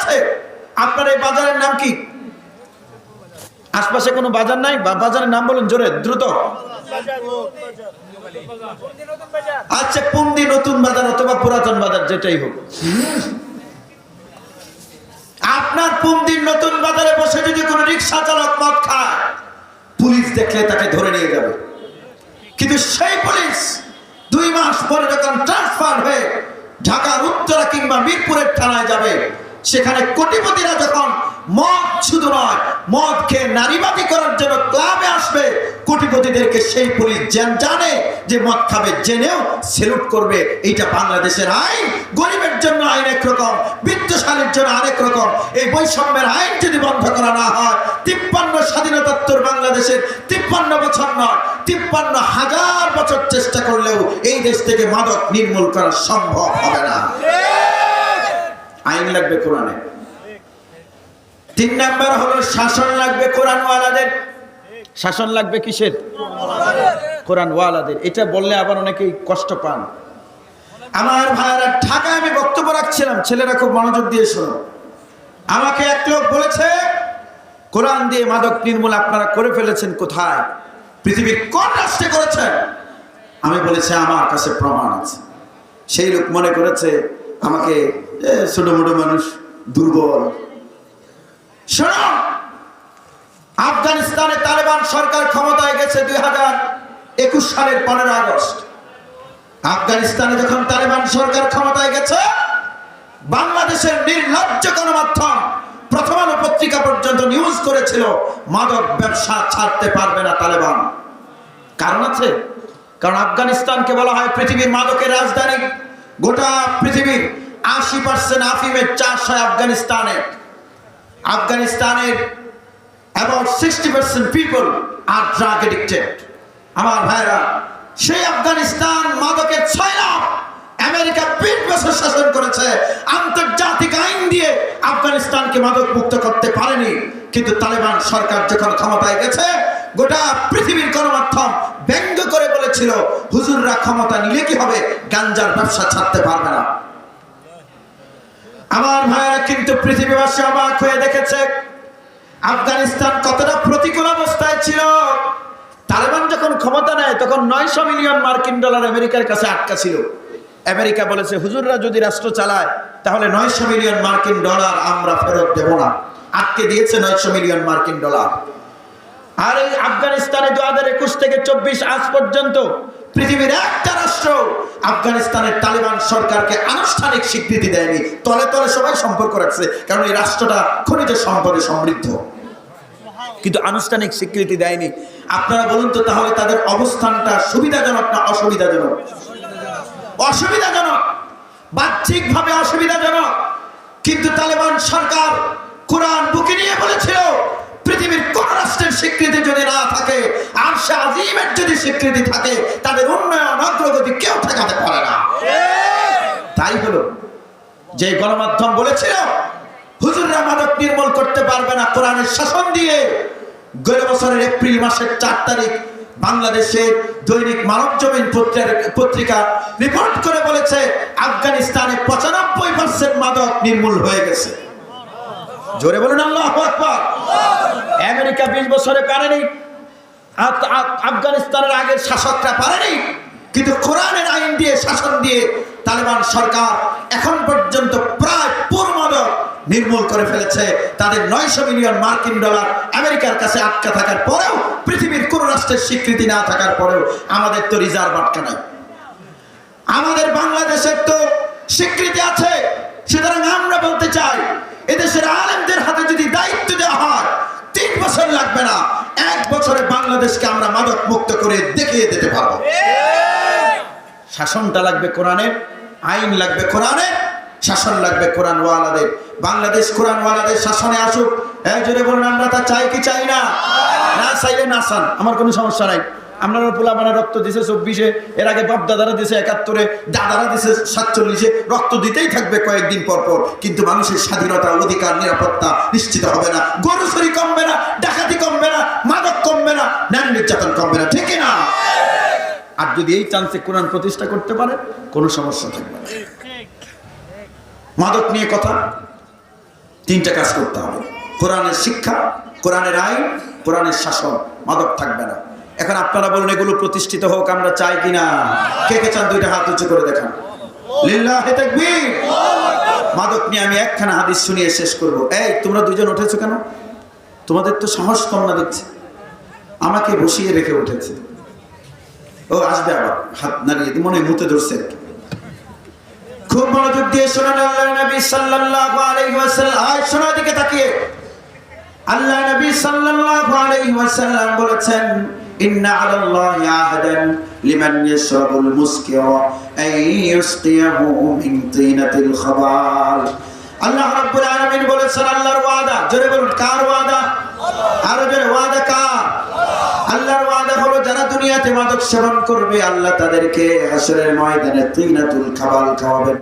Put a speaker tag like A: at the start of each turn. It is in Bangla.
A: আছে? আপনার এই বাজারের নাম কি? আশপাশে কোনো বাজার নাই? বা বাজারের নাম বলুন জোরে, দ্রুত। আচ্ছা পুন্দি নতুন বাজার অথবা পুরাতন বাজার, যেটাই হোক। আপনার পুন্দির নতুন বাজারে বসে যদি কোনো রিক্সা চালক মদ খায়, পুলিশ দেখলে তাকে ধরে নিয়ে যাবে। কিন্তু সেই পুলিশ দুই মাস পরে যখন ট্রান্সফার হয়ে ঢাকার উত্তরা কিংবা মিরপুরের থানায় যাবে সেখানে কোটিপতিরা যখন মদ শুধু নয়, মদ খেয়ে নারীবাদী করার জন্য ক্লাবে আসবে, কোটিপতিদেরকে সেই পুলিশ জান- যে মদ খাবে, জেনেও সেলুট করবে। এইটা বাংলাদেশের আইন। গরিবের জন্য আইন একরকম বিত্তশালীর জন্য আরেক রকম। এই বৈষম্যের আইন যদি বন্ধ করা না হয়, তিপ্পান্ন স্বাধীনতাত্তর বাংলাদেশের তিপ্পান্ন বছর নয়, তিপ্পান্ন হাজার বছর চেষ্টা করলেও এই দেশ থেকে মাদক নির্মূল করা সম্ভব হবে না। আইন লাগবে কোরআনে। তিন নাম্বার হলো শাসন লাগবে কোরআনওয়ালাদের। শাসন লাগবে কিসের? কোরআনওয়ালাদের। এটা বললে আবার অনেকেই কষ্ট পান। আমার ভাইয়েরা, ঢাকায় আমি বক্তব্য রাখছিলাম, ছেলেরা খুব মনোযোগ দিয়ে শোনো। আমাকে এক লোক বলেছে, কোরআন দিয়ে মাদক নির্মূল আপনারা করে ফেলেছেন কোথায়? পৃথিবীর কোন রাষ্ট্রে করেছেন? আমি বলেছি, আমার কাছে প্রমাণ আছে। সেই লোক মনে করেছে, আমাকে ছোট মোটো মানুষ, দুর্বল। শোনো, আফগানিস্তানে তালেবান সরকার ক্ষমতায় গেছে দুই হাজার একুশ সালের পনেরো আগস্ট। আফগানিস্তানে যখন তালেবান সরকার ক্ষমতায় গেছে, বাংলাদেশের নির্লজ্জ গণমাধ্যম প্রথম আলো পত্রিকা পর্যন্ত নিউজ করেছিল, মাদক ব্যবসা ছাড়তে পারবে না তালেবান। কারণ আছে, কারণ আফগানিস্তানকে বলা হয় পৃথিবীর মাদকের রাজধানী। গোটা পৃথিবীর আশি পার্সেন্ট আফিমের চাষ হয় আফগানিস্তানে। আফগানিস্তানের সিক্সটি পার্সেন্ট পিপল আর আমার ভাইরা, সেই আফগানিস্তান মাদকের ছয় আমেরিকা বছর শাসন করেছে। আন্তর্জাতিক আইন দিয়ে আফগানিস্তানকে মাদক মুক্ত করতে পারেনি। কিন্তু তালেবান সরকার যখন ক্ষমতায় গেছে, গোটা পৃথিবীর গণমাধ্যম ব্যঙ্গ করে বলেছিল, হুজুররা ক্ষমতা নিলে কি হবে? গাঞ্জার ব্যবসা ছাড়তে পারবে না। আমার ভাইয়েরা কিন্তু পৃথিবীবাসী অবাক হয়ে দেখেছে, আফগানিস্তান কতটা প্রতিকূল অবস্থায় ছিল। তালেবান যখন ক্ষমতা নেয়, তখন নয়শো মিলিয়ন মার্কিন ডলার আমেরিকার কাছে আটকা ছিল। আমেরিকা বলেছে, হুজুররা যদি রাষ্ট্র চালায়, তাহলে নয়শো মিলিয়ন মার্কিন ডলার আমরা ফেরত দেব না। আটকে দিয়েছে নয়শো মিলিয়ন মার্কিন ডলার। আর এই আফগানিস্তানে দু হাজার একুশ থেকে চব্বিশ আজ পর্যন্ত পৃথিবীর একটা রাষ্ট্র আফগানিস্তানের তালিবান সরকারকে আনুষ্ঠানিক স্বীকৃতি দেয়নি। তলে তলে সবাই সম্পর্ক রাখছে, কারণ এই রাষ্ট্রটা খনিজ সম্পদে সমৃদ্ধ। কিন্তু আনুষ্ঠানিক স্বীকৃতি দেয়নি। আপনারা বলুন তো তাহলে তাদের অবস্থানটা সুবিধাজনক না অসুবিধাজনক? অসুবিধাজনক। বাহ্যিকভাবে অসুবিধাজনক। কিন্তু তালেবান সরকার কোরআন বুকে নিয়ে বলেছিল, পৃথিবীর কোন রাষ্ট্রের স্বীকৃতি যদি সে আজিমের যদি স্বীকৃতি থাকে, তাদের উন্নয়ন অগ্রগতি কেউ ঠেকাতে পারে না। তাই হলো, যে গণমাধ্যম বলেছিল, হুজুররা মাদক নির্মূল করতে পারবে না কোরআনের শাসন দিয়ে। গেল বছরের এপ্রিল মাসের চার তারিখ, বাংলাদেশের দৈনিক মানব জমিন পত্রিকা- রিপোর্ট করে বলেছে, আফগানিস্তানে পঁচানব্বই পার্সেন্ট মাদক নির্মূল হয়ে গেছে। জোরে বলুন, আল্লাহ আমেরিকা বিশ বছরে পারেনি আফগানিস্তানের আগের শাসকরা পারেনি, কিন্তু কোরআনের আইন দিয়ে শাসন দিয়ে তালেবান সরকার এখন পর্যন্ত প্রায় পুরো মাদক নির্মূল করে ফেলেছে। তাদের নয়শো মিলিয়ন মার্কিন ডলার আমেরিকার কাছে আটকা থাকার পরেও, পৃথিবীর কোন রাষ্ট্রের স্বীকৃতি না থাকার পরেও আমাদের তো রিজার্ভ আটকা নাই। আমাদের বাংলাদেশের তো স্বীকৃতি আছে। সুতরাং আমরা বলতে চাই এদেশের আলেমদের হাতে যদি দায়িত্ব দেওয়া হয় তিন বছর লাগবে না এক বছরে বাংলাদেশকে আমরা মাদক মুক্ত করে দেখিয়ে দিতে পারব। শাসনটা লাগবে কোরআনের আইন লাগবে কোরআনের শাসন লাগবে কোরআন ওয়ালাদের বাংলাদেশ কোরআন ওয়ালাদের শাসনে আসুক। এক জোরে বলুন, আমরা তা চাই কি চাই না? না চাইলে না চান। আমার কোনো সমস্যা নাই। আপনারা পোলা মানে রক্ত দিছে চব্বিশে, এর আগে বাপ দাদারা দিছে একাত্তরে, দাদারা দিছে সাতচল্লিশে, রক্ত দিতেই থাকবে কয়েকদিন পর পর। কিন্তু মানুষের স্বাধীনতা, অধিকার, নিরাপত্তা নিশ্চিত হবে না। গরু চুরি কমবে না, ডাকাতি কমবে না। কমবে না ন্যান নির্যাতন কমবে না ঠিক না? আর যদি এই চান্সে কোরআন প্রতিষ্ঠা করতে পারে, কোনো সমস্যা থাকবে না। মাদক নিয়ে কথা, তিনটা কাজ করতে হবে। কোরআনের শিক্ষা, কোরআনের আইন, কোরআনের শাসন, মাদক থাকবে না। এখন আপনারা বলুন, এগুলো প্রতিষ্ঠিত হোক, আমরা চাই কিনা কে কে চান দুইটা হাত উঁচু করে দেখান। মাদক নিয়ে আমি একখানা হাদিস শুনিয়ে শেষ করব। এই, তোমরা দুজন উঠেছো কেন? তোমাদের তো সাহস কম না দেখছি। আমাকে বসিয়ে রেখে উঠেছে। ও আসবে আবার, হাত নাড়িয়ে মনে মুতে ধরছে খুব মনোযোগ দিয়ে শোনেন আল্লাহ নবী সাল্লাল্লাহু আয়, শোনো দিকে তাকিয়ে। আল্লাহ নবী সাল্লাল্লাহু আলাইহি ওয়াসাল্লাম বলেছেন আল্লাহ রাব্বুল জোরে বলুন, কার ওয়াদা কার আল্লাহর ওয়াদা হলো যারা দুনিয়াতে মাদক সেবন করবে আল্লাহ তাদেরকে হাসরের ময়দানে তিনাতুল খাবাল খাওয়াবেন।